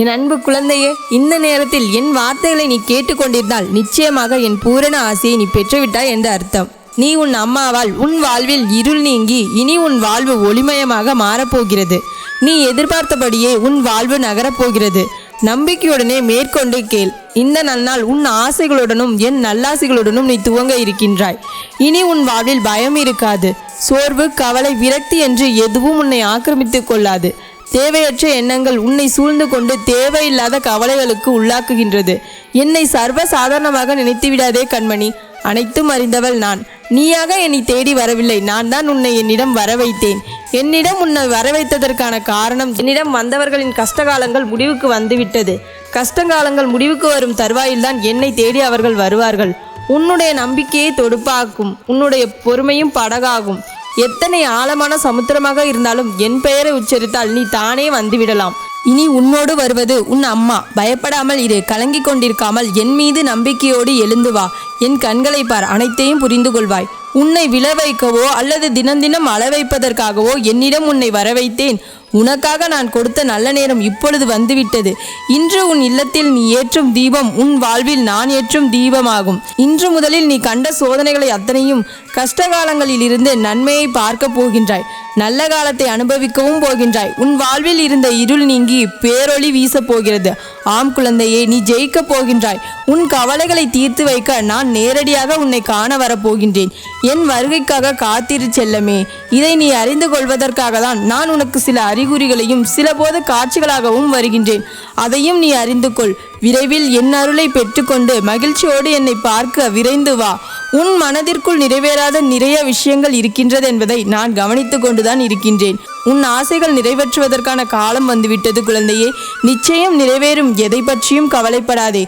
என் அன்பு குழந்தையே இந்த நேரத்தில் என் வார்த்தைகளை நீ கேட்டுக்கொண்டிருந்தால் நிச்சயமாக என் பூரண ஆசையை நீ பெற்றுவிட்டாய் என்று அர்த்தம். நீ உன் அம்மாவால் உன் வாழ்வில் இருள் நீங்கி இனி உன் வாழ்வு ஒளிமயமாக மாறப்போகிறது. நீ எதிர்பார்த்தபடியே உன் வாழ்வு நகரப்போகிறது. நம்பிக்கையுடனே மேற்கொண்டு கேள். இந்த நன்னால் உன் ஆசைகளுடனும் என் நல்லாசைகளுடனும் நீ துவங்க இருக்கின்றாய். இனி உன் வாழ்வில் பயம் இருக்காது. சோர்வு கவலை விரக்தி என்று எதுவும் உன்னை ஆக்கிரமித்துக் கொள்ளாது. தேவையற்ற எண்ணங்கள் உன்னை சூழ்ந்து கொண்டு தேவையில்லாத கவலைகளுக்கு உள்ளாக்குகின்றது. என்னை சர்வ சாதாரணமாக நினைத்து விடாதே கண்மணி. அனைத்தும் அறிந்தவள் நான். நீயாக என்னை தேடி வரவில்லை. நான் தான் உன்னை என்னிடம் வர வைத்தேன் என்னிடம் உன்னை வர வைத்ததற்கான காரணம் என்னிடம் வந்தவர்களின் கஷ்டகாலங்கள் முடிவுக்கு வந்துவிட்டது. கஷ்டகாலங்கள் முடிவுக்கு வரும் தருவாயில்தான் என்னை தேடி அவர்கள் வருவார்கள். உன்னுடைய நம்பிக்கையை தொடுப்பாக்கும். உன்னுடைய பொறுமையும் படகாகும். எத்தனை ஆழமான சமுத்திரமாக இருந்தாலும் என் பெயரை உச்சரித்தால் நீ தானே வந்துவிடலாம். இனி உன்னோடு வருவது உன் அம்மா. பயப்படாமல் இரு. கலங்கிக் கொண்டிருக்காமல் என் மீது நம்பிக்கையோடு எழுந்து வா. என் கண்களை பார். அனைத்தையும் புரிந்து கொள்வாய். உன்னை விழ வைக்கவோ அல்லது தினம் தினம் அளவைப்பதற்காகவோ என்னிடம் உன்னை வரவைத்தேன். உனக்காக நான் கொடுத்த நல்ல நேரம் இப்பொழுது வந்துவிட்டது. இன்று உன் இல்லத்தில் நீ ஏற்றும் தீபம் உன் வாழ்வில் நான் ஏற்றும் தீபமாகும். இன்று முதலில் நீ கண்ட சோதனைகளை அத்தனையும் கஷ்டகாலங்களில் இருந்து நன்மையை பார்க்க போகின்றாய். நல்ல காலத்தை அனுபவிக்கவும் போகின்றாய். உன் வாழ்வில் இருந்த இருள் நீங்கி பேரொளி வீசப் போகிறது. ஆம் குழந்தையே நீ ஜெயிக்கப் போகின்றாய். உன் கவலைகளை தீர்த்து வைக்க நான் நேரடியாக உன்னை காண வரப்போகின்றேன். என் வருகைக்காக காத்திரு செல்லமே. இதை நீ அறிந்து கொள்வதற்காக தான் நான் உனக்கு சில அறிகுறிகளையும் சில போது காட்சிகளாகவும் வருகின்றேன். அதையும் நீ அறிந்து கொள். விரைவில் என் அருளை பெற்றுக்கொண்டு மகிழ்ச்சியோடு என்னை பார்க்க விரைந்து வா. உன் மனதிற்குள் நிறைவேறாத நிறைய விஷயங்கள் இருக்கின்றது என்பதை நான் கவனித்து கொண்டுதான் இருக்கின்றேன். உன் ஆசைகள் நிறைவேற்றுவதற்கான காலம் வந்துவிட்டது குழந்தையே. நிச்சயம் நிறைவேறும் எதை பற்றியும் கவலைப்படாதே.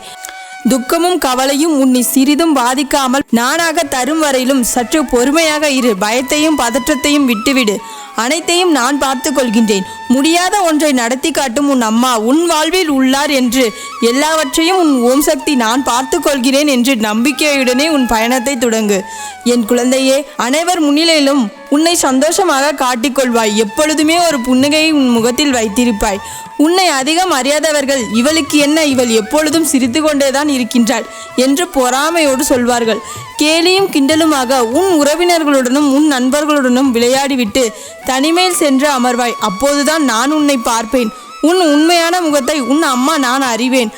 துக்கமும் கவலையும் உன்னை சிறிதும் பாதிக்காமல் நானாக தரும் வரையிலும் சற்று பொறுமையாக இரு பயத்தையும் பதற்றத்தையும் விட்டுவிடு. அனைத்தையும் நான் பார்த்து கொள்கின்றேன் முடியாத ஒன்றை நடத்தி காட்டும் உன் அம்மா உன் வாழ்வில் உள்ளார் என்று எல்லாவற்றையும் உன் ஓம் சக்தி நான் பார்த்து கொள்கிறேன் என்று நம்பிக்கையுடனே உன் பயணத்தை தொடங்கு. என் குழந்தையே அனைவர் முன்னிலையிலும் உன்னை சந்தோஷமாக காட்டிக்கொள்வாய். எப்பொழுதுமே ஒரு புன்னகையை உன் முகத்தில் வைத்திருப்பாய். உன்னை அதிகம் அறியாதவர்கள் இவளுக்கு என்ன? இவள் எப்பொழுதும் சிரித்து கொண்டேதான் இருக்கின்றாள் என்று பொறாமையோடு சொல்வார்கள். கேலியும் கிண்டலுமாக உன் உறவினர்களுடனும் உன் நண்பர்களுடனும் விளையாடிவிட்டு தனிமையில் சென்று அமர்வாய். அப்போதுதான் நான் உன்னை பார்ப்பேன். உன் உண்மையான முகத்தை உன் அம்மா நான் அறிவேன்.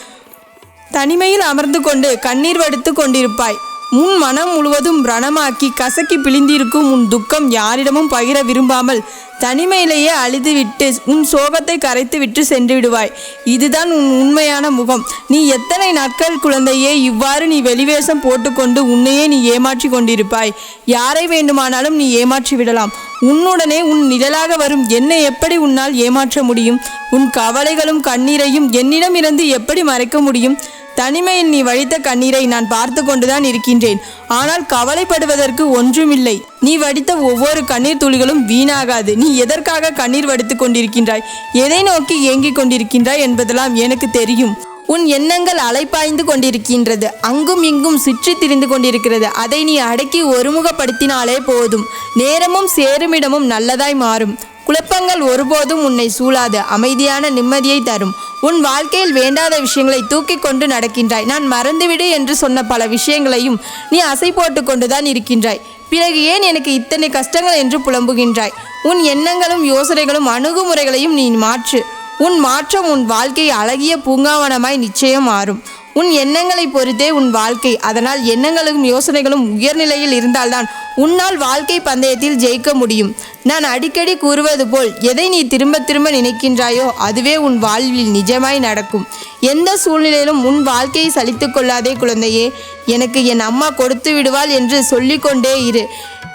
தனிமையில் அமர்ந்து கொண்டு கண்ணீர் வடித்து கொண்டிருப்பாய். உன் மனம் முழுவதும் பிரணமாக்கி கசக்கி பிழிந்திருக்கும் உன் துக்கம் யாரிடமும் பகிர விரும்பாமல் தனிமையிலேயே அழுதுவிட்டு உன் சோகத்தை கரைத்து விட்டு சென்று விடுவாய். இதுதான் உன் உண்மையான முகம். நீ எத்தனை நாட்கள் குழந்தையே இவ்வாறு நீ வெளிவேஷம் போட்டுக்கொண்டு உன்னையே நீ ஏமாற்றி கொண்டிருப்பாய். யாரை வேண்டுமானாலும் நீ ஏமாற்றி விடலாம். உன்னுடனே உன் நிழலாக வரும் என்னை எப்படி உன்னால் ஏமாற்ற முடியும்? உன் கவலைகளும் கண்ணீரையும் என்னிடமிருந்து எப்படி மறைக்க முடியும்? தனிமையில் நீ வடித்த கண்ணீரை நான் பார்த்து கொண்டுதான் இருக்கின்றேன். ஆனால் கவலைப்படுவதற்கு ஒன்றுமில்லை. நீ வடித்த ஒவ்வொரு கண்ணீர் துளிகளும் வீணாகாது. நீ எதற்காக கண்ணீர் வடித்துக் கொண்டிருக்கின்றாய்? எதை நோக்கி ஏங்கிக் கொண்டிருக்கின்றாய் என்பதெல்லாம் எனக்கு தெரியும். உன் எண்ணங்கள் அலைப்பாய்ந்து கொண்டிருக்கின்றது. அங்கும் இங்கும் சுற்றி திரிந்து கொண்டிருக்கிறது. அதை நீ அடக்கி ஒருமுகப்படுத்தினாலே போதும். நேரமும் சேருமிடமும் நல்லதாய் மாறும். குழப்பங்கள் ஒருபோதும் உன்னை சூழாது. அமைதியான நிம்மதியை தரும். உன் வாழ்க்கையில் வேண்டாத விஷயங்களை தூக்கி கொண்டு நடக்கின்றாய். நான் மறந்துவிடு என்று சொன்ன பல விஷயங்களையும் நீ அசை போட்டு கொண்டுதான் இருக்கின்றாய். பிறகு ஏன் எனக்கு இத்தனை கஷ்டங்கள் என்று புலம்புகின்றாய்? உன் எண்ணங்களும் யோசனைகளும் அணுகுமுறைகளையும் நீ மாற்று. உன் மாற்றம் உன் வாழ்க்கை அழகிய பூங்காவனமாய் நிச்சயம் மாறும். உன் எண்ணங்களை பொறுத்தே உன் வாழ்க்கை. அதனால் எண்ணங்களும் யோசனைகளும் உயர்நிலையில் இருந்தால்தான் உன்னால் வாழ்க்கை பந்தயத்தில் ஜெயிக்க முடியும். நான் அடிக்கடி கூறுவது போல் எதை நீ திரும்ப திரும்ப நினைக்கின்றாயோ அதுவே உன் வாழ்வில் நிஜமாய் நடக்கும். எந்த சூழ்நிலையிலும் உன் வாழ்க்கையை சலித்து கொள்ளாதே குழந்தையே. எனக்கு என் அம்மா கொடுத்து விடுவாள் என்று சொல்லிக்கொண்டே இரு.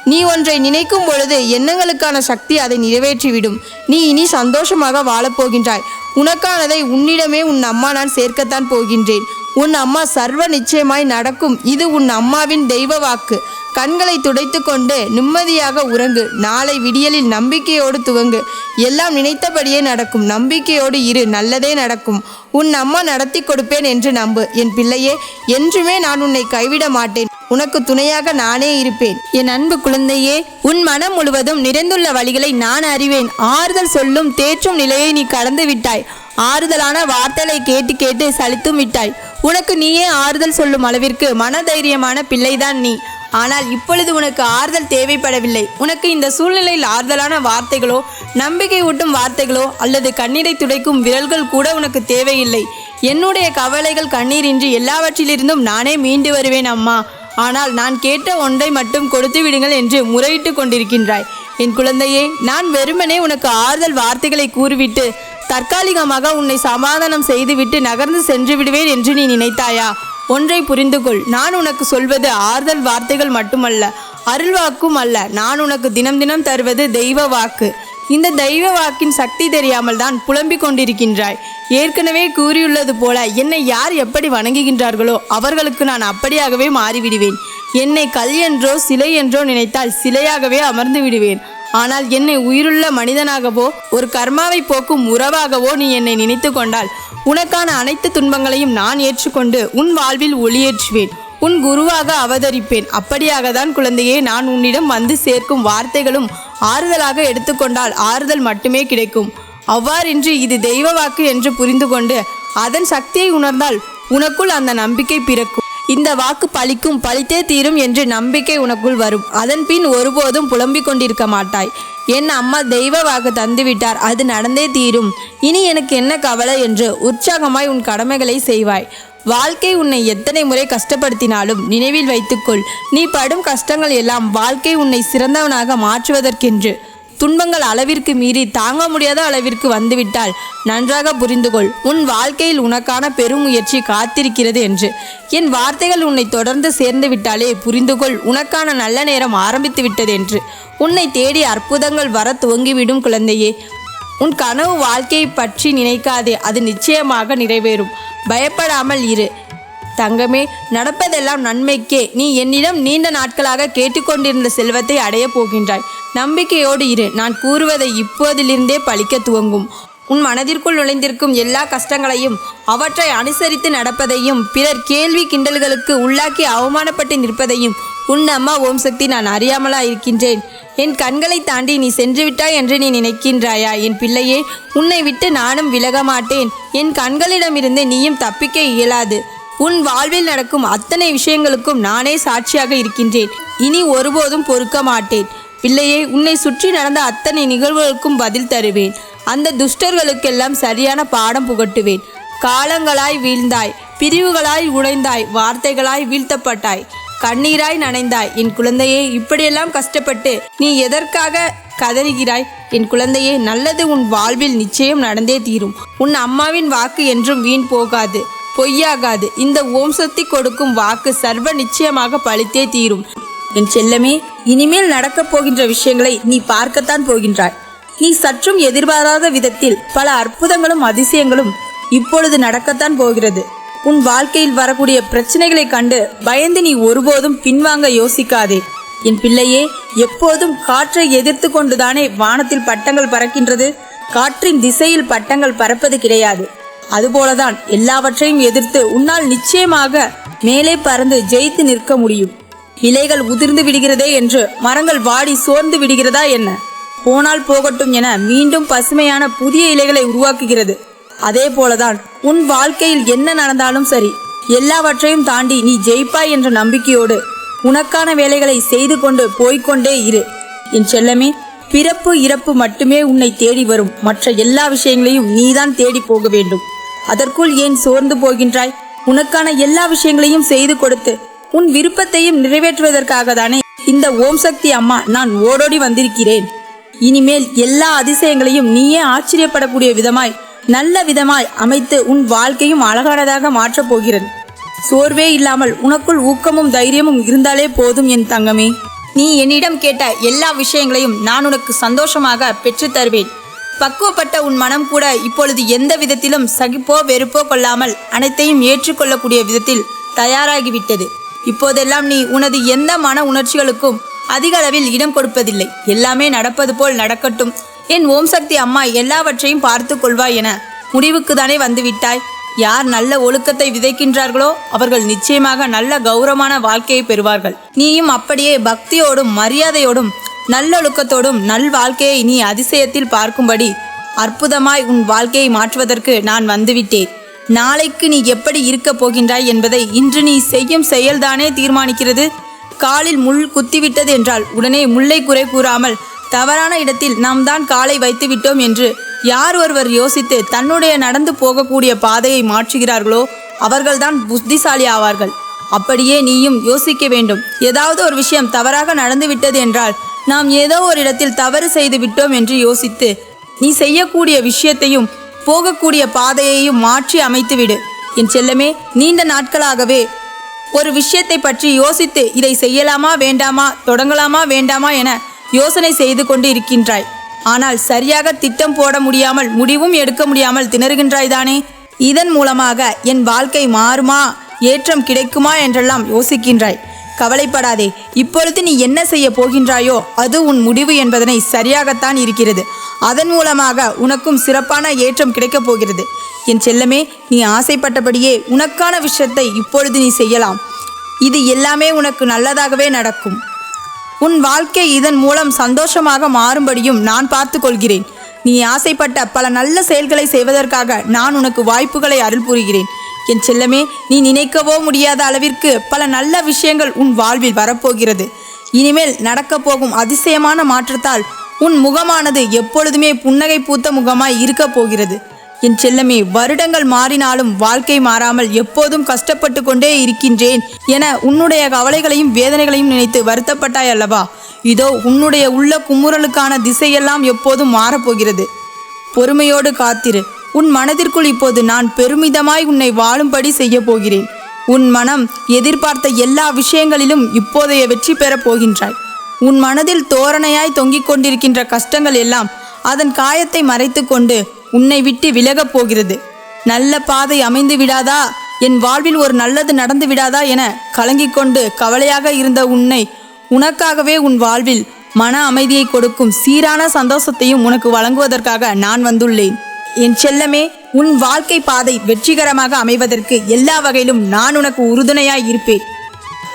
நீ ஒன்றை நினைக்கும் பொழுது எண்ணங்களுக்கான சக்தி அதை நிறைவேற்றிவிடும். நீ இனி சந்தோஷமாக வாழப்போகின்றாய் உனக்கானதை உன்னிடமே உன் அம்மா நான் சேர்க்கத்தான் போகின்றேன். உன் அம்மா சர்வ நிச்சயமாய் நடக்கும். இது உன் அம்மாவின் தெய்வ வாக்கு. கண்களை துடைத்து கொண்டு நிம்மதியாக உறங்கு. நாளை விடியலில் நம்பிக்கையோடு துவங்கு. எல்லாம் நினைத்தபடியே நடக்கும். நம்பிக்கையோடு இரு. நல்லதே நடக்கும். உன் அம்மா நடத்தி கொடுப்பேன் என்று நம்பு. என் பிள்ளையே என்றுமே நான் உன்னை கைவிட மாட்டேன். உனக்கு துணையாக நானே இருப்பேன். என் அன்பு குழந்தையே உன் மனம் முழுவதும் நிறைந்துள்ள வழிகளை நான் அறிவேன். ஆறுதல் சொல்லும் தேற்றும் நிலையை நீ கடந்து விட்டாய். ஆறுதலான வார்த்தைகளை கேட்டு கேட்டு சலித்தும் விட்டாய். உனக்கு நீயே ஆறுதல் சொல்லும் அளவிற்கு மனதைரியமான பிள்ளைதான் நீ. ஆனால் இப்பொழுது உனக்கு ஆறுதல் தேவைப்படவில்லை. உனக்கு இந்த சூழ்நிலையில் ஆறுதலான வார்த்தைகளோ நம்பிக்கை ஊட்டும் வார்த்தைகளோ அல்லது கண்ணீரை துடைக்கும் விரல்கள் கூட உனக்கு தேவையில்லை. என்னுடைய கவலைகள் கண்ணீரின்றி எல்லாவற்றிலிருந்தும் நானே மீண்டு வருவேன் அம்மா. ஆனால் நான் கேட்ட ஒன்றை மட்டும் கொடுத்து விடுங்கள் என்று முறையிட்டு கொண்டிருக்கின்றாய். என் குழந்தையே நான் வெறுமனே உனக்கு ஆறுதல் வார்த்தைகளை கூறிவிட்டு தற்காலிகமாக உன்னை சமாதானம் செய்துவிட்டு நகர்ந்து சென்று விடுவேன் என்று நீ நினைத்தாயா? ஒன்றை புரிந்து கொள் நான் உனக்கு சொல்வது ஆறுதல் வார்த்தைகள் மட்டுமல்ல அருள்வாக்கும் அல்ல. நான் உனக்கு தினம் தினம் தருவது தெய்வ வாக்கு. இந்த தெய்வ வாக்கின் சக்தி தெரியாமல் தான் புலம்பிக் கொண்டிருக்கின்றாய். ஏற்கனவே கூறியுள்ளது போல என்னை யார் எப்படி வணங்குகின்றார்களோ அவர்களுக்கு நான் அப்படியாகவே மாறிவிடுவேன். என்னை கல் என்றோ சிலை என்றோ நினைத்தால் சிலையாகவே அமர்ந்து விடுவேன். ஆனால் என்னை உயிருள்ள மனிதனாகவோ ஒரு கர்மாவை போக்கும் உறவாகவோ நீ என்னை நினைத்து கொண்டால் உனக்கான அனைத்து துன்பங்களையும் நான் ஏற்றுக்கொண்டு உன் வாழ்வில் ஒளியேற்றுவேன். உன் குருவாக அவதரிப்பேன். அப்படியாக தான் குழந்தையே நான் உன்னிடம் வந்து சேர்க்கும் வார்த்தைகளும் ஆறுதலாக எடுத்துக்கொண்டால் ஆறுதல் மட்டுமே கிடைக்கும். அவ்வாறின்றி இது தெய்வ வாக்கு என்று புரிந்து கொண்டு அதன் சக்தியை உணர்ந்தால் உனக்குள் அந்த நம்பிக்கை பிறக்கும். இந்த வாக்கு பழிக்கும் பலித்தே தீரும் என்று நம்பிக்கை உனக்குள் வரும். அதன் பின் ஒருபோதும் புலம்பிக் கொண்டிருக்க மாட்டாய். என் அம்மா தெய்வ வாக்கு தந்துவிட்டார். அது நடந்தே தீரும். இனி எனக்கு என்ன கவலை என்று உற்சாகமாய் உன் கடமைகளை செய்வாய். வாழ்க்கை உன்னை எத்தனை முறை கஷ்டப்படுத்தினாலும் நினைவில் வைத்துக்கொள். நீ படும் கஷ்டங்கள் எல்லாம் வாழ்க்கை உன்னை சிறந்தவனாக மாற்றுவதற்கென்று. துன்பங்கள் அளவிற்கு மீறி தாங்க முடியாத அளவிற்கு வந்துவிட்டால் நன்றாக புரிந்துகொள். உன் வாழ்க்கையில் உனக்கான பெருமுயற்சி காத்திருக்கிறது என்று. என் வார்த்தைகள் உன்னை தொடர்ந்து சேர்ந்து விட்டாலே புரிந்துகொள். உனக்கான நல்ல நேரம் ஆரம்பித்து விட்டது என்று. உன்னை தேடி அற்புதங்கள் வர துவங்கிவிடும் குழந்தையே. உன் கனவு வாழ்க்கையை பற்றி நினைக்காதே. அது நிச்சயமாக நிறைவேறும். பயப்படாமல் இரு. தங்கமே நடப்பதெல்லாம் நன்மைக்கே. நீ என்னிடம் நீண்ட நாட்களாக கேட்டுக்கொண்டிருந்த செல்வத்தை அடையப் போகின்றாய். நம்பிக்கையோடு இரு. நான் கூறுவதை இப்போதிலிருந்தே பழிக்க துவங்கும். உன் மனதிற்குள் நுழைந்திருக்கும் எல்லா கஷ்டங்களையும் அவற்றை அனுசரித்து நடப்பதையும் பிறர் கேள்வி கிண்டல்களுக்கு உள்ளாக்கி அவமானப்பட்டு நிற்பதையும் உன் அம்மா ஓம் சக்தி நான் அறியாமலா இருக்கின்றேன் என் கண்களை தாண்டி நீ சென்று விட்டாய் என்று நீ நினைக்கின்றாயா? என் பிள்ளையே உன்னை விட்டு நானும் விலக மாட்டேன் என் கண்களிடமிருந்து நீயும் தப்பிக்க இயலாது. உன் வாழ்வில் நடக்கும் அத்தனை விஷயங்களுக்கும் நானே சாட்சியாக இருக்கின்றேன். இனி ஒருபோதும் பொறுக்க மாட்டேன் பிள்ளையே உன்னை சுற்றி நடந்த அத்தனை நிகழ்வுகளுக்கும் பதில் தருவேன். அந்த துஷ்டர்களுக்கெல்லாம் சரியான பாடம் புகட்டுவேன். காலங்களாய் வீழ்ந்தாய் பிரிவுகளாய் உடைந்தாய் வார்த்தைகளாய் வீழ்த்தப்பட்டாய். கண்ணீராய் நனைந்தாய் என் குழந்தையே இப்படியெல்லாம் கஷ்டப்பட்டு நீ எதற்காக கதறுகிறாய்? என் குழந்தையே நல்லது உன் வாழ்வில் நிச்சயம் நடந்தே தீரும். உன் அம்மாவின் வாக்கு என்றும் வீண் போகாது பொய்யாகாது. இந்த ஓம் சக்தி கொடுக்கும் வாக்கு சர்வ நிச்சயமாக பழித்தே தீரும். என் செல்லமே இனிமேல் நடக்கப் போகின்ற விஷயங்களை நீ பார்க்கத்தான் போகின்றாய். நீ சற்றும் எதிர்பாராத விதத்தில் பல அற்புதங்களும் அதிசயங்களும் இப்பொழுது நடக்கத்தான் போகிறது. உன் வாழ்க்கையில் வரக்கூடிய பிரச்சனைகளை கண்டு பயந்து நீ ஒருபோதும் பின்வாங்க யோசிக்காதே. என் பிள்ளையே எப்போதும் காற்றை எதிர்த்து கொண்டுதானே வானத்தில் பட்டங்கள் பறக்கின்றது? காற்றின் திசையில் பட்டங்கள் பறப்பது கிடையாது. அதுபோலதான் எல்லாவற்றையும் எதிர்த்து உன்னால் நிச்சயமாக மேலே பறந்து ஜெயித்து நிற்க முடியும். இலைகள் உதிர்ந்து விடுகிறதே என்று மரங்கள் வாடி சோர்ந்து விடுகிறதா என்ன? போனால் போகட்டும் என மீண்டும் பசுமையான புதிய இலைகளை உருவாக்குகிறது. அதே போலதான் உன் வாழ்க்கையில் என்ன நடந்தாலும் சரி எல்லாவற்றையும் தாண்டி நீ ஜெயிப்பாய் என்ற நம்பிக்கையோடு உனக்கான வேலைகளை செய்து கொண்டு போய்க்கொண்டே இரு. என் செல்லமே பிறப்பு இறப்பு மட்டுமே உன்னை தேடி வரும். மற்ற எல்லா விஷயங்களையும் நீதான் தேடி போக வேண்டும். அதற்குள் ஏன் சோர்ந்து போகின்றாய்? உனக்கான எல்லா விஷயங்களையும் செய்து கொடுத்து உன் விருப்பத்தையும் நிறைவேற்றுவதற்காக தானே இந்த ஓம் சக்தி அம்மா நான் ஓடோடி வந்திருக்கிறேன். இனிமேல் எல்லா அதிசயங்களையும் நீயே ஆச்சரியப்படக்கூடிய விதமாய் நல்ல விதமாய் அமைத்து உன் வாழ்க்கையும் அழகானதாக மாற்றப் போகிறது சோர்வே இல்லாமல் உனக்குள் ஊக்கமும் தைரியமும் இருந்தாலே போதும் என் தங்கமே. நீ என்னிடம் கேட்ட எல்லா விஷயங்களையும் நான் உனக்கு சந்தோஷமாக பெற்றுத் தருவேன். பக்குவப்பட்ட உன் மனம் கூட இப்பொழுது எந்த விதத்திலும் சகிப்போ வெறுப்போ கொள்ளாமல் அனைத்தையும் ஏற்றுக்கொள்ளக்கூடிய விதத்தில் தயாராகிவிட்டது. இப்போதெல்லாம் நீ உனது எந்த மன உணர்ச்சிகளுக்கும் அதிக அளவில் இடம் கொடுப்பதில்லை. எல்லாமே நடப்பது போல் நடக்கட்டும். என் ஓம் சக்தி அம்மா எல்லாவற்றையும் பார்த்து கொள்வாய் என முடிவுக்கு தானே வந்துவிட்டாய். யார் நல்ல ஒழுக்கத்தை விதைக்கின்றார்களோ அவர்கள் நிச்சயமாக நல்ல கௌரவமான வாழ்க்கையை பெறுவார்கள். நீயும் அப்படியே பக்தியோடும் மரியாதையோடும் நல்லொழுக்கத்தோடும் நல் வாழ்க்கையை நீ அதிசயத்தில் பார்க்கும்படி அற்புதமாய் உன் வாழ்க்கையை மாற்றுவதற்கு நான் வந்துவிட்டேன். நாளைக்கு நீ எப்படி இருக்கப் போகின்றாய் என்பதை இன்று நீ செய்யும் செயல்தானே தீர்மானிக்கிறது. காலில் முள் குத்திவிட்டது என்றால் உடனே முல்லை குறை கூறாமல் தவறான இடத்தில் நாம் தான் காலை வைத்து விட்டோம் என்று யார் ஒருவர் யோசித்து தன்னுடைய நடந்து போகக்கூடிய பாதையை மாற்றுகிறார்களோ அவர்கள்தான் புத்திசாலி ஆவார்கள். அப்படியே நீயும் யோசிக்க வேண்டும். ஏதாவது ஒரு விஷயம் தவறாக நடந்துவிட்டது என்றால் நாம் ஏதோ ஒரு இடத்தில் தவறு செய்து விட்டோம் என்று யோசித்து நீ செய்யக்கூடிய விஷயத்தையும் போகக்கூடிய பாதையையும் மாற்றி அமைத்துவிடு. என் செல்லமே நீண்ட நாட்களாகவே ஒரு விஷயத்தை பற்றி யோசித்து இதை செய்யலாமா வேண்டாமா தொடங்கலாமா வேண்டாமா என யோசனை செய்து கொண்டு இருக்கின்றாய். ஆனால் சரியாக திட்டம் போட முடியாமல் முடிவும் எடுக்க முடியாமல் திணறுகின்றாய் தானே? இதன் மூலமாக என் வாழ்க்கை மாறுமா ஏற்றம் கிடைக்குமா என்றெல்லாம் யோசிக்கின்றாய். கவலைப்படாதே இப்பொழுது நீ என்ன செய்ய போகின்றாயோ அது உன் முடிவு என்பதனை சரியாகத்தான் இருக்கிறது. அதன் மூலமாக உனக்கும் சிறப்பான ஏற்றம் கிடைக்கப் போகிறது. என் செல்லமே நீ ஆசைப்பட்டபடியே உனக்கான விஷயத்தை இப்பொழுது நீ செய்யலாம். இது எல்லாமே உனக்கு நல்லதாகவே நடக்கும். உன் வாழ்க்கை இதன் மூலம் சந்தோஷமாக மாறும்படியும் நான் பார்த்து கொள்கிறேன். நீ ஆசைப்பட்ட பல நல்ல செயல்களை செய்வதற்காக நான் உனக்கு வாய்ப்புகளை அருள் புரிகிறேன். என் செல்லமே நீ நினைக்கவோ முடியாத அளவிற்கு பல நல்ல விஷயங்கள் உன் வாழ்வில் வரப்போகிறது. இனிமேல் நடக்கப் போகும் அதிசயமான மாற்றத்தால் உன் முகமானது எப்பொழுதுமே புன்னகை பூத்த முகமாய் இருக்கப் போகிறது. என் செல்லமே வருடங்கள் மாறினாலும் வாழ்க்கை மாறாமல் எப்போதும் கஷ்டப்பட்டு கொண்டே இருக்கின்றேன் என உன்னுடைய கவலைகளையும் வேதனைகளையும் நினைத்து வருத்தப்பட்டாய் அல்லவா? இதோ உன்னுடைய உள்ள குமுறலுக்கான திசையெல்லாம் எப்போதும் மாறப்போகிறது. பொறுமையோடு காத்திரு. உன் மனதிற்குள் இப்போது நான் பெருமிதமாய் உன்னை வாழும்படி செய்ய போகிறேன். உன் மனம் எதிர்பார்த்த எல்லா விஷயங்களிலும் இப்போதைய வெற்றி பெறப் போகின்றாய். உன் மனதில் தோரணையாய் தொங்கிக் கொண்டிருக்கின்ற கஷ்டங்கள் எல்லாம் அதன் காயத்தை மறைத்துக்கொண்டு உன்னை விட்டு விலகப் போகிறது. நல்ல பாதை அமைந்து விடாதா? என் வாழ்வில் ஒரு நல்லது நடந்து விடாதா என கலங்கிக் கொண்டு கவலையாக இருந்த உன்னை உனக்காகவே உன் வாழ்வில் மன அமைதியை கொடுக்கும் சீரான சந்தோஷத்தையும் உனக்கு வழங்குவதற்காக நான் வந்துள்ளேன். என் செல்லமே உன் வாழ்க்கை பாதை வெற்றிகரமாக அமைவதற்கு எல்லா வகையிலும் நான் உனக்கு உறுதுணையாய் இருப்பேன்.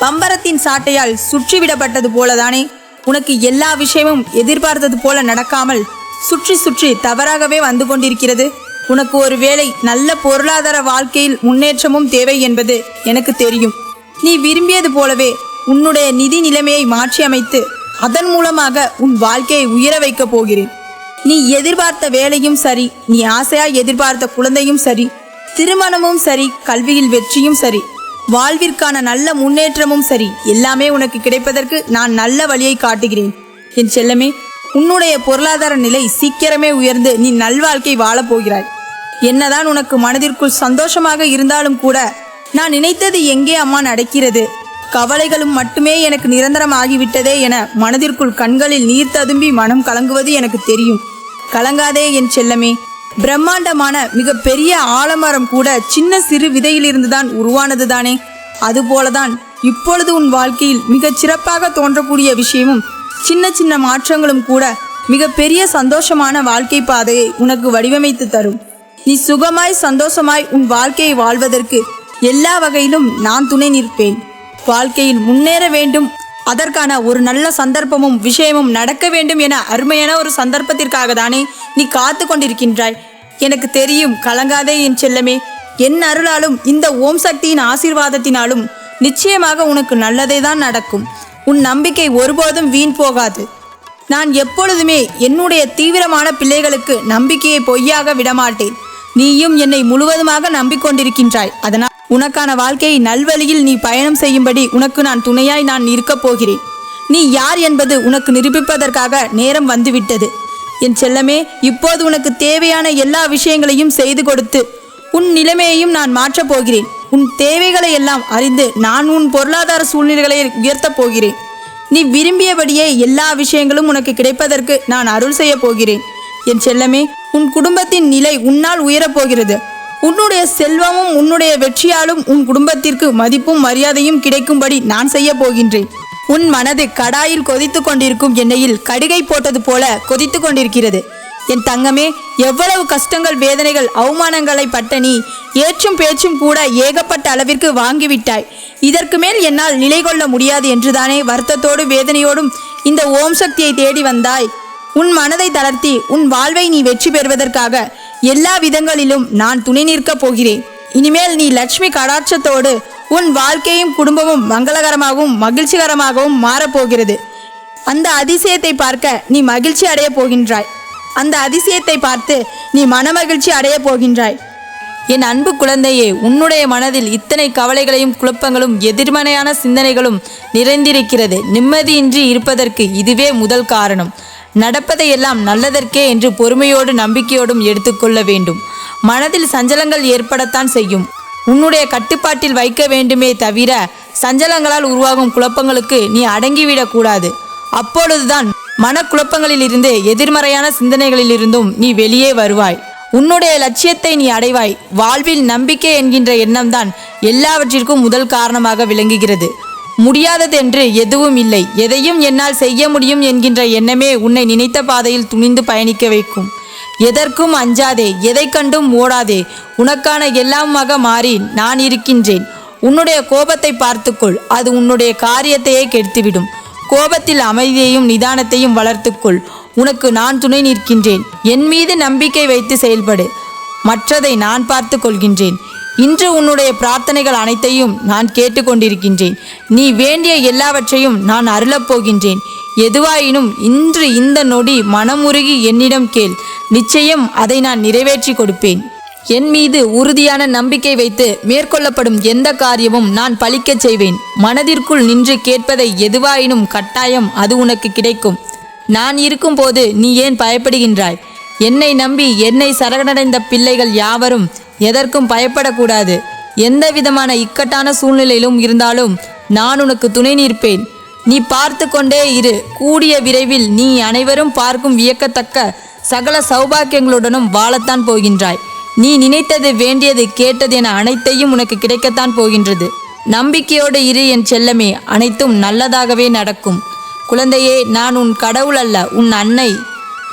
பம்பரத்தின் சாட்டையால் சுற்றிவிடப்பட்டது போலதானே? உனக்கு எல்லா விஷயமும் எதிர்பார்த்தது போல நடக்காமல் சுற்றி சுற்றி தவறாகவே வந்து கொண்டிருக்கிறது. உனக்கு ஒருவேளை நல்ல பொருளாதார வாழ்க்கையில் முன்னேற்றமும் தேவை என்பது எனக்கு தெரியும். நீ விரும்பியது போலவே உன்னுடைய நிதி நிலைமையை மாற்றியமைத்து அதன் மூலமாக உன் வாழ்க்கையை உயர வைக்கப் போகிறேன். நீ எதிர்பார்த்த வேலையும் சரி நீ ஆசையாய் எதிர்பார்த்த குழந்தையும் சரி திருமணமும் சரி கல்வியில் வெற்றியும் சரி வாழ்விற்கான நல்ல முன்னேற்றமும் சரி. எல்லாமே உனக்கு கிடைப்பதற்கு நான் நல்ல வழியை காட்டுகிறேன். என் செல்லமே உன்னுடைய பொருளாதார நிலை சீக்கிரமே உயர்ந்து நீ நல்வாழ்க்கை வாழப் போகிறாய். என்னதான் உனக்கு மனதிற்குள் சந்தோஷமாக இருந்தாலும் கூட நான் நினைத்தது எங்கே அம்மா நடக்கிறது? கவலைகளும் மட்டுமே எனக்கு நிரந்தரமாகிவிட்டதே என மனதிற்குள் கண்களில் நீர் ததும்பி மனம் கலங்குவது எனக்கு தெரியும். கலங்காதே என் செல்லமே பிரம்மாண்டமான மிக பெரிய ஆலமரம் கூட சின்ன சிறு விதையிலிருந்துதான் உருவானது தானே அதுபோலதான் இப்பொழுது உன் வாழ்க்கையில் மிகச் சிறப்பாக தோன்றக்கூடிய விஷயமும் சின்ன சின்ன மாற்றங்களும் கூட மிக பெரிய சந்தோஷமான வாழ்க்கை பாதையை உனக்கு வடிவமைத்து தரும். நீ சுகமாய் சந்தோஷமாய் உன் வாழ்க்கையை வாழ்வதற்கு எல்லா வகையிலும் நான் துணை நிற்பேன். வாழ்க்கையில் முன்னேற வேண்டும் அதற்கான ஒரு நல்ல சந்தர்ப்பமும் விஷயமும் நடக்க வேண்டும் என அருமையான ஒரு சந்தர்ப்பத்திற்காக தானே நீ காத்து கொண்டிருக்கின்றாய். எனக்கு தெரியும் கலங்காதே என் செல்லமே. என் அருளாலும் இந்த ஓம் சக்தியின் ஆசீர்வாதத்தினாலும் நிச்சயமாக உனக்கு நல்லதே தான் நடக்கும். உன் நம்பிக்கை ஒருபோதும் வீண் போகாது. நான் எப்பொழுதுமே என்னுடைய தீவிரமான பிள்ளைகளுக்கு நம்பிக்கையை பொய்யாக விடமாட்டேன். நீயும் என்னை முழுவதுமாக நம்பிக்கொண்டிருக்கின்றாய். அதனால் உனக்கான வாழ்க்கையை நல்வழியில் நீ பயணம் செய்யும்படி உனக்கு நான் துணையாய் நான் இருக்கப் போகிறேன். நீ யார் என்பது உனக்கு நிரூபிப்பதற்காக நேரம் வந்துவிட்டது. என் செல்லமே இப்போது உனக்கு தேவையான எல்லா விஷயங்களையும் செய்து கொடுத்து உன் நிலைமையையும் நான் மாற்றப் போகிறேன். உன் தேவைகளை எல்லாம் அறிந்து நான் உன் பொருளாதார சூழ்நிலைகளை உயர்த்தப் போகிறேன். நீ விரும்பியபடியே எல்லா விஷயங்களும் உனக்கு கிடைப்பதற்கு நான் அருள் செய்ய போகிறேன். என் செல்லமே உன் குடும்பத்தின் நிலை உன்னால் உயரப் போகிறது. உன்னுடைய செல்வமும் உன்னுடைய வெற்றியாலும் உன் குடும்பத்திற்கு மதிப்பும் மரியாதையும் கிடைக்கும்படி நான் செய்ய போகின்றேன். உன் மனது கடாயில் கொதித்து கொண்டிருக்கும் எண்ணெயில் கடுகை போட்டது போல கொதித்து கொண்டிருக்கிறது. என் தங்கமே எவ்வளவு கஷ்டங்கள் வேதனைகள் அவமானங்களை பட்ட நீ ஏற்றும் பேச்சும் கூட ஏகப்பட்ட அளவிற்கு வாங்கிவிட்டாய். இதற்கு மேல் என்னால் நிலை கொள்ள முடியாது என்றுதானே வருத்தத்தோடு வேதனையோடும் இந்த ஓம் சக்தியை தேடி வந்தாய். உன் மனதை தளர்த்தி உன் வாழ்வை நீ வெற்றி பெறுவதற்காக எல்லா விதங்களிலும் நான் துணை நிற்கப் போகிறேன். இனிமேல் நீ லட்சுமி கடாட்சத்தோடு உன் வாழ்க்கையும் குடும்பமும் மங்களகரமாகவும் மகிழ்ச்சிகரமாகவும் மாறப்போகிறது அந்த அதிசயத்தை பார்க்க நீ மகிழ்ச்சி அடையப் போகின்றாய். அந்த அதிசயத்தை பார்த்து நீ மனமகிழ்ச்சி அடையப் போகின்றாய். என் அன்பு குழந்தையே உன்னுடைய மனதில் இத்தனை கவலைகளையும் குழப்பங்களும் எதிர்மறையான சிந்தனைகளும் நிறைந்திருக்கிறது. நிம்மதியின்றி இருப்பதற்கு இதுவே முதல் காரணம். நடப்பதையெல்லாம் நல்லதற்கே என்று பொறுமையோடு நம்பிக்கையோடும் எடுத்துக்கொள்ள வேண்டும். மனதில் சஞ்சலங்கள் ஏற்படத்தான் செய்யும். உன்னுடைய கட்டுப்பாட்டில் வைக்க வேண்டுமே தவிர சஞ்சலங்களால் உருவாகும் குழப்பங்களுக்கு நீ அடங்கிவிடக்கூடாது அப்பொழுதுதான் மனக்குழப்பங்களிலிருந்து எதிர்மறையான சிந்தனைகளிலிருந்தும் நீ வெளியே வருவாய். உன்னுடைய லட்சியத்தை நீ அடைவாய். வாழ்வில் நம்பிக்கை என்கின்ற எண்ணம்தான் எல்லாவற்றிற்கும் முதல் காரணமாக விளங்குகிறது. முடியாதது என்று எதுவும் இல்லை. எதையும் என்னால் செய்ய முடியும் என்கின்ற எண்ணமே உன்னை நினைத்த பாதையில் துணிந்து பயணிக்க வைக்கும். எதற்கும் அஞ்சாதே எதை கண்டும் ஓடாதே உனக்கான எல்லாமாக மாறி நான் இருக்கின்றேன். உன்னுடைய கோபத்தை பார்த்துக்கொள் அது உன்னுடைய காரியத்தையே கெடுத்துவிடும். கோபத்தில் அமைதியையும் நிதானத்தையும் வளர்த்துக்கொள். உனக்கு நான் துணை நிற்கின்றேன். என் மீது நம்பிக்கை வைத்து செயல்படு. மற்றதை நான் பார்த்து கொள்கின்றேன் இன்று உன்னுடைய பிரார்த்தனைகள் அனைத்தையும் நான் கேட்டுக்கொண்டிருக்கின்றேன். நீ வேண்டிய எல்லாவற்றையும் நான் அருளப் போகின்றேன். எதுவாயினும் இன்று இந்த நொடி மனமுருகி என்னிடம் கேள். நிச்சயம் அதை நான் நிறைவேற்றி கொடுப்பேன். என் மீது உறுதியான நம்பிக்கை வைத்து மேற்கொள்ளப்படும் எந்த காரியமும் நான் பழிக்கச் செய்வேன். மனதிற்குள் நின்று கேட்பதை எதுவாயினும் கட்டாயம் அது உனக்கு கிடைக்கும். நான் இருக்கும்போது நீ ஏன் பயப்படுகின்றாய்? என்னை நம்பி என்னை சரணடைந்த பிள்ளைகள் யாவரும் எதற்கும் பயப்படக்கூடாது. எந்த விதமான இக்கட்டான சூழ்நிலையிலும் இருந்தாலும் நான் உனக்கு துணை நிற்பேன். நீ பார்த்து கொண்டே இரு. கூடிய விரைவில் நீ அனைவரும் பார்க்கும் வியக்கத்தக்க சகல சௌபாக்கியங்களுடனும் வாழத்தான் போகின்றாய். நீ நினைத்தது வேண்டியது கேட்டது என அனைத்தையும் உனக்கு கிடைக்கத்தான் போகின்றது. நம்பிக்கையோடு இரு என் செல்லமே. அனைத்தும் நல்லதாகவே நடக்கும். குழந்தையே நான் உன் கடவுள் அல்ல உன் அன்னை.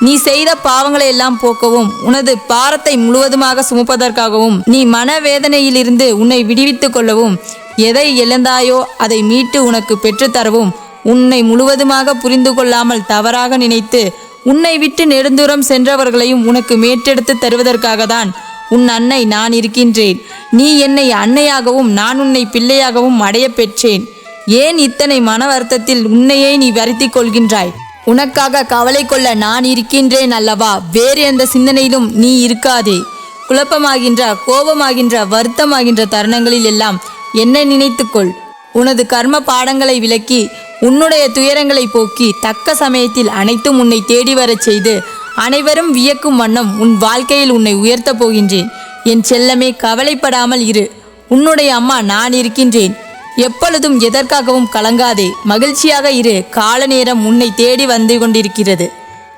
நீ செய்த பாவங்களை எல்லாம் போக்கவும் உனது பாரத்தை முழுவதுமாக சுமப்பதற்காகவும் நீ மனவேதனையிலிருந்து உன்னை விடுவித்துக் கொள்ளவும் எதை இழந்தாயோ அதை மீட்டு உனக்கு பெற்றுத்தரவும் உன்னை முழுவதுமாக புரிந்து கொள்ளாமல் தவறாக நினைத்து உன்னை விட்டு நெடுந்தூரம் சென்றவர்களையும் உனக்கு மேற்றெடுத்து தருவதற்காக தான் உன் அன்னை நான் இருக்கின்றேன். நீ என்னை அன்னையாகவும் நான் உன்னை பிள்ளையாகவும் அடைய பெற்றேன். ஏன் இத்தனை மன வருத்தத்தில் உன்னையே நீ வருத்திக் கொள்கின்றாய்? உனக்காக கவலை கொள்ள நான் இருக்கின்றேன் அல்லவா? வேறு எந்த சிந்தனையிலும் நீ இருக்காதே. குழப்பமாகின்ற கோபமாகின்ற வருத்தமாகின்ற தருணங்களில் எல்லாம் என்னை நினைத்துக்கொள். உனது கர்ம பாடங்களை விளக்கி உன்னுடைய துயரங்களை போக்கி தக்க சமயத்தில் அனைத்தும் உன்னை தேடி வரச் செய்து அனைவரும் வியக்கும் வண்ணம் உன் வாழ்க்கையில் உன்னை உயர்த்தப் போகின்றேன். என் செல்லமே கவலைப்படாமல் இரு. உன்னுடைய அம்மா நான் இருக்கின்றேன். எப்பொழுதும் எதற்காகவும் கலங்காதே. மகிழ்ச்சியாக இரு. கால நேரம் உன்னை தேடி வந்து கொண்டிருக்கிறது.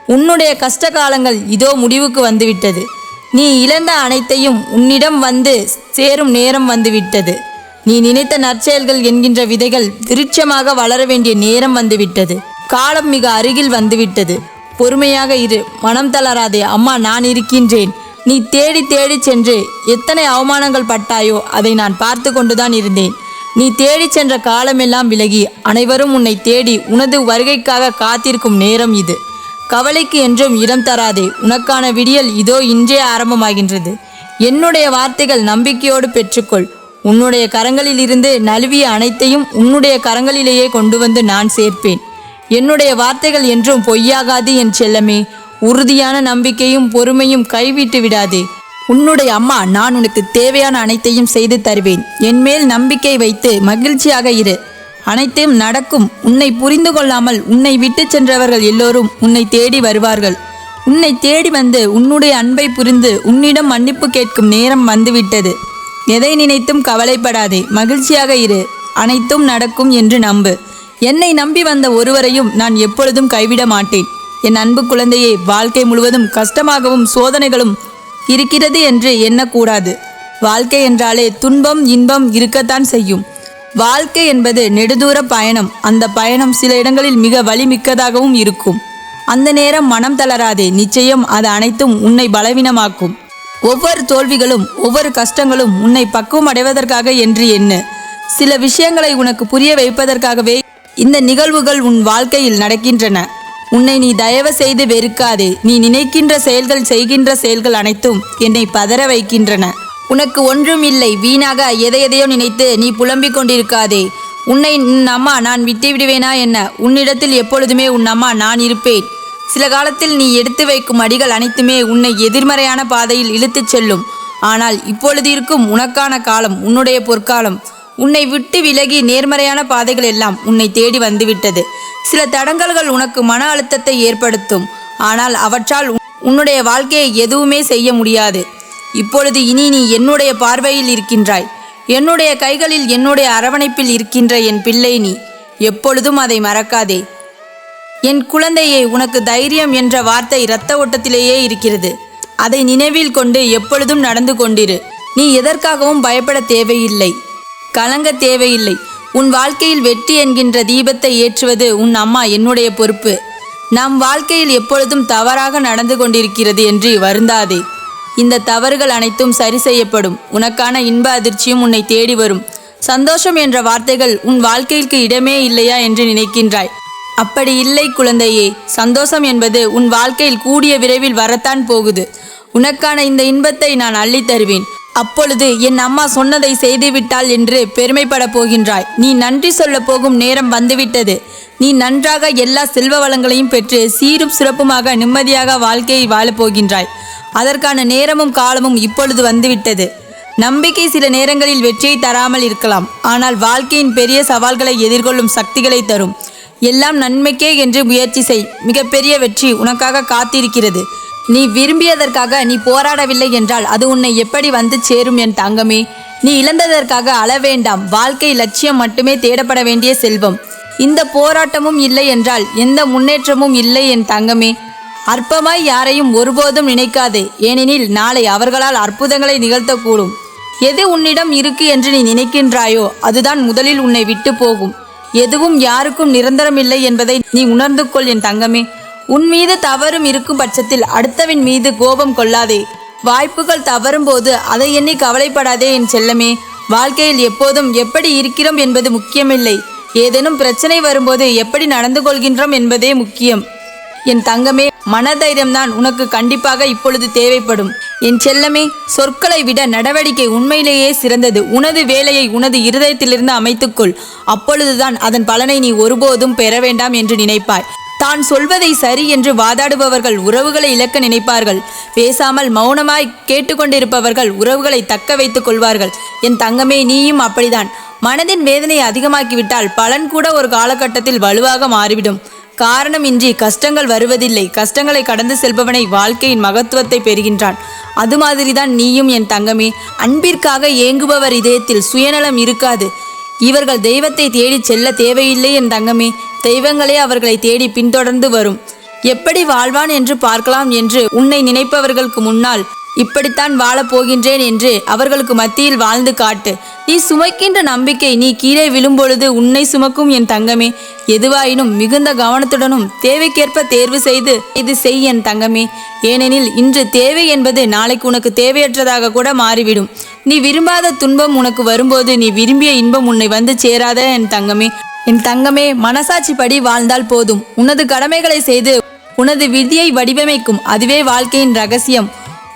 உன்னுடைய கஷ்ட காலங்கள் இதோ முடிவுக்கு வந்துவிட்டது. நீ இழந்த அனைத்தையும் உன்னிடம் வந்து சேரும் நேரம் வந்துவிட்டது. நீ நினைத்த நற்செயல்கள் என்கின்ற விதைகள் விருட்சமாக வளர வேண்டிய நேரம் வந்துவிட்டது. காலம் மிக அருகில் வந்துவிட்டது. பொறுமையாக இரு. மனம் தளராதே. அம்மா நான் இருக்கின்றேன். நீ தேடி தேடி சென்று எத்தனை அவமானங்கள் பட்டாயோ அதை நான் பார்த்து கொண்டுதான் இருந்தேன். நீ தேடி சென்ற காலமெல்லாம் விலகி அனைவரும் உன்னை தேடி உனது வருகைக்காக காத்திருக்கும் நேரம் இது. கவலைக்கு என்றும் இடம் தராதே உனக்கான விடியல் இதோ இன்றே ஆரம்பமாகின்றது. என்னுடைய வார்த்தைகள் நம்பிக்கையோடு பெற்றுக்கொள். உன்னுடைய கரங்களில் இருந்து நழுவிய அனைத்தையும் உன்னுடைய கரங்களிலேயே கொண்டு வந்து நான் சேர்ப்பேன். என்னுடைய வார்த்தைகள் என்றும் பொய்யாகாது என் செல்லமே உறுதியான நம்பிக்கையும் பொறுமையும் கைவிட்டு விடாதே. உன்னுடைய அம்மா நான் உனக்கு தேவையான அனைத்தையும் செய்து தருவேன். என் மேல் நம்பிக்கை வைத்து மகிழ்ச்சியாக இரு. அனைத்தையும் நடக்கும். உன்னை புரிந்து கொள்ளாமல் உன்னை விட்டு சென்றவர்கள் எல்லோரும் உன்னை தேடி வருவார்கள். உன்னை தேடி வந்து உன்னுடைய அன்பை புரிந்து உன்னிடம் மன்னிப்பு கேட்கும் நேரம் வந்துவிட்டது. எதை நினைத்தும் கவலைப்படாதே. மகிழ்ச்சியாக இரு. அனைத்தும் நடக்கும் என்று நம்பு. என்னை நம்பி வந்த ஒருவரையும் நான் எப்பொழுதும் கைவிட மாட்டேன். என் அன்பு குழந்தையே வாழ்க்கை முழுவதும் கஷ்டமாகவும் சோதனைகளும் இருக்கிறது என்று எண்ணக்கூடாது. வாழ்க்கை என்றாலே துன்பம் இன்பம் இருக்கத்தான் செய்யும். வாழ்க்கை என்பது நெடுதூர பயணம். அந்த பயணம் சில இடங்களில் மிக வலிமிக்கதாகவும் இருக்கும். அந்த நேரம் மனம் தளராதே. நிச்சயம் அது அனைத்தும் உன்னை பலவீனமாக்கும். ஒவ்வொரு தோல்விகளும் ஒவ்வொரு கஷ்டங்களும் உன்னை பக்குவம் அடைவதற்காக என்று எண்ணு. சில விஷயங்களை உனக்கு புரிய வைப்பதற்காகவே இந்த நிகழ்வுகள் உன் வாழ்க்கையில் நடக்கின்றன. உன்னை நீ தயவு செய்து வெறுக்காதே. நீ நினைக்கின்ற செயல்கள் செய்கின்ற செயல்கள் அனைத்தும் என்னை பதற வைக்கின்றன. உனக்கு ஒன்றும் இல்லை. வீணாக எதை எதையோ நினைத்து நீ புலம்பிக் கொண்டிருக்காதே. உன்னை உன் அம்மா நான் விட்டு விடுவேனா என்ன? உன்னிடத்தில் எப்பொழுதுமே உன் அம்மா நான் இருப்பேன். சில காலத்தில் நீ எடுத்து வைக்கும் அடிகள் அனைத்துமே உன்னை எதிர்மறையான பாதையில் இழுத்துச் செல்லும். ஆனால் இப்பொழுது இருக்கும் உனக்கான காலம் உன்னுடைய பொற்காலம். உன்னை விட்டு விலகி நேர்மறையான பாதைகள் எல்லாம் உன்னை தேடி வந்துவிட்டது. சில தடங்கல்கள் உனக்கு மன அழுத்தத்தை ஏற்படுத்தும். ஆனால் அவற்றால் உன்னுடைய வாழ்க்கையை எதுவுமே செய்ய முடியாது. இப்பொழுது இனி நீ என்னுடைய பார்வையில் இருக்கின்றாய். என்னுடைய கைகளில் என்னுடைய அரவணைப்பில் இருக்கின்ற என் பிள்ளை நீ. எப்பொழுதும் அதை மறக்காதே. என் குழந்தையே உனக்கு தைரியம் என்ற வார்த்தை இரத்த ஓட்டத்திலேயே இருக்கிறது. அதை நினைவில் கொண்டு எப்பொழுதும் நடந்து கொண்டிரு. நீ எதற்காகவும் பயப்பட தேவையில்லை. கலங்க தேவையில்லை. உன் வாழ்க்கையில் வெற்றி என்கின்ற தீபத்தை ஏற்றுவது உன் அம்மா என்னுடைய பொறுப்பு. நம் வாழ்க்கையில் எப்பொழுதும் தவறாக நடந்து கொண்டிருக்கிறது என்று வருந்தாதே. இந்த தவறுகள் அனைத்தும் சரி செய்யப்படும். உனக்கான இன்ப அதிர்ச்சியும் உன்னை தேடி வரும். சந்தோஷம் என்ற வார்த்தைகள் உன் வாழ்க்கைக்கு இடமே இல்லையா என்று நினைக்கின்றாய். அப்படி இல்லை குழந்தையே. சந்தோஷம் என்பது உன் வாழ்க்கையில் கூடிய விரைவில் வரத்தான் போகுது. உனக்கான இந்த இன்பத்தை நான் அள்ளித் தருவேன். அப்பொழுது என் அம்மா சொன்னதை செய்துவிட்டாள் என்று பெருமைப்பட போகின்றாய். நீ நன்றி சொல்ல போகும் நேரம் வந்துவிட்டது. நீ நன்றாக எல்லா செல்வ வளங்களையும் பெற்று சீரும் சிறப்புமாக நிம்மதியாக வாழ்க்கையை வாழப் போகின்றாய். அதற்கான நேரமும் காலமும் இப்பொழுது வந்துவிட்டது. நம்பிக்கை சில நேரங்களில் வெற்றியை தராமல் இருக்கலாம். ஆனால் வாழ்க்கையின் பெரிய சவால்களை எதிர்கொள்ளும் சக்திகளை தரும். எல்லாம் நன்மைக்கே என்று முயற்சி செய். மிகப்பெரிய வெற்றி உனக்காக காத்திருக்கிறது. நீ விரும்பியதற்காக நீ போராடவில்லை என்றால் அது உன்னை எப்படி வந்து சேரும் என் தங்கமே? நீ இழந்ததற்காக அள வேண்டாம். வாழ்க்கை லட்சியம் மட்டுமே தேடப்பட வேண்டிய செல்வம். இந்த போராட்டமும் இல்லை என்றால் எந்த முன்னேற்றமும் இல்லை என் தங்கமே. அற்பமாய் யாரையும் ஒருபோதும் நினைக்காதே. ஏனெனில் நாளை அவர்களால் அற்புதங்களை நிகழ்த்தக்கூடும். எது உன்னிடம் இருக்கு என்று நீ நினைக்கின்றாயோ அதுதான் முதலில் உன்னை விட்டு போகும். எதுவும் யாருக்கும் நிரந்தரம் இல்லை என்பதை நீ உணர்ந்து கொள் என் தங்கமே. உன் மீது தவறும் இருக்கும் பட்சத்தில் அடுத்தவன் மீது கோபம் கொள்ளாதே. வாய்ப்புகள் தவறும் போது அதை எண்ணி கவலைப்படாதே என் செல்லமே. வாழ்க்கையில் எப்போதும் எப்படி இருக்கிறோம் என்பது முக்கியமில்லை. ஏதேனும் பிரச்சனை வரும்போது எப்படி நடந்து கொள்கின்றோம் என்பதே முக்கியம். என் தங்கமே மனதைரியம்தான் உனக்கு கண்டிப்பாக இப்பொழுது தேவைப்படும். என் செல்லமே சொற்களை விட நடவடிக்கை உண்மையிலேயே சிறந்தது. உனது வேலையை உனது இருதயத்திலிருந்து அமைத்துக்கொள். அப்பொழுதுதான் அதன் பலனை நீ ஒருபோதும் பெற வேண்டாம் என்று நினைப்பாய். தான் சொல்வதை சரி என்று வாதாடுபவர்கள் உறவுகளை இழக்க நினைப்பார்கள். பேசாமல் மௌனமாய் கேட்டுக்கொண்டிருப்பவர்கள் உறவுகளை தக்க வைத்துக் கொள்வார்கள். என் தங்கமே நீயும் அப்படிதான் மனதின் வேதனை அதிகமாக்கிவிட்டால் பலன் கூட ஒரு காலகட்டத்தில் வலுவாக மாறிவிடும். காரணமின்றி கஷ்டங்கள் வருவதில்லை. கஷ்டங்களை கடந்து செல்பவனை வாழ்க்கையின் மகத்துவத்தை பெறுகின்றான். அது மாதிரிதான் நீயும் என் தங்கமே. அன்பிற்காக ஏங்குபவர் இதயத்தில் சுயநலம் இருக்காது. இவர்கள் தெய்வத்தை தேடி செல்ல தேவையில்லை என் தங்கமே. தெய்வங்களே அவர்களை தேடி பின்தொடர்ந்து வரும். எப்படி வாழ்வான் என்று பார்க்கலாம் என்று உன்னை நினைப்பவர்களுக்கு முன்னால் இப்படித்தான் வாழப் போகின்றேன் என்று அவர்களுக்கு மத்தியில் வாழ்ந்து காட்டு. நீ சுமைக்கின்ற நம்பிக்கை நீ கீழே விழும்பொழுது உன்னை சுமக்கும் என் தங்கமே. எதுவாயினும் மிகுந்த கவனத்துடனும் தேவைக்கேற்ப தேர்வு செய்து இது செய் என் தங்கமே. ஏனெனில் இன்று தேவை என்பது நாளைக்கு உனக்கு தேவையற்றதாக கூட மாறிவிடும். நீ விரும்பாத துன்பம் உனக்கு வரும்போது நீ விரும்பிய இன்பம் உன்னை வந்து சேராத என் தங்கமே. என் தங்கமே மனசாட்சிப்படி வாழ்ந்தால் போதும். உனது கடமைகளை செய்து உனது விதியை வடிவமைக்கும் அதுவே வாழ்க்கையின் ரகசியம்.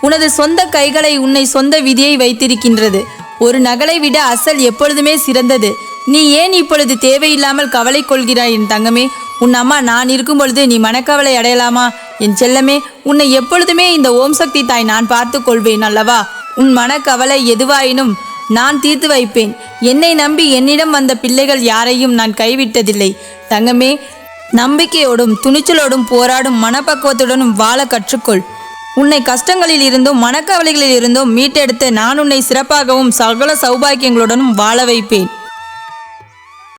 உனது சொந்த கைகளை உன்னை சொந்த விதியை வைத்திருக்கின்றது. ஒரு நகலை விட அசல் எப்பொழுதுமே சிறந்தது. நீ ஏன் இப்பொழுது தேவையில்லாமல் கவலை கொள்கிறாய் என் தங்கமே? உன் அம்மா நான் இருக்கும் பொழுது நீ மனக்கவலை அடையலாமா? என் செல்லமே உன்னை எப்பொழுதுமே இந்த ஓம் சக்தி தாய் நான் பார்த்து கொள்வேன் அல்லவா? உன் மனக்கவலை எதுவாயினும் நான் தீர்த்து வைப்பேன். என்னை நம்பி என்னிடம் வந்த பிள்ளைகள் யாரையும் நான் கைவிட்டதில்லை. தங்கமே நம்பிக்கையோடும் துணிச்சலோடும் போராடும் மனப்பக்குவத்துடனும் வாழ கற்றுக்கொள். உன்னை கஷ்டங்களில் இருந்தும் மனக்கவலைகளில் இருந்தும் மீட்டெடுத்து நான் உன்னை சிறப்பாகவும் சகல சௌபாக்கியங்களுடனும் வாழ வைப்பேன்.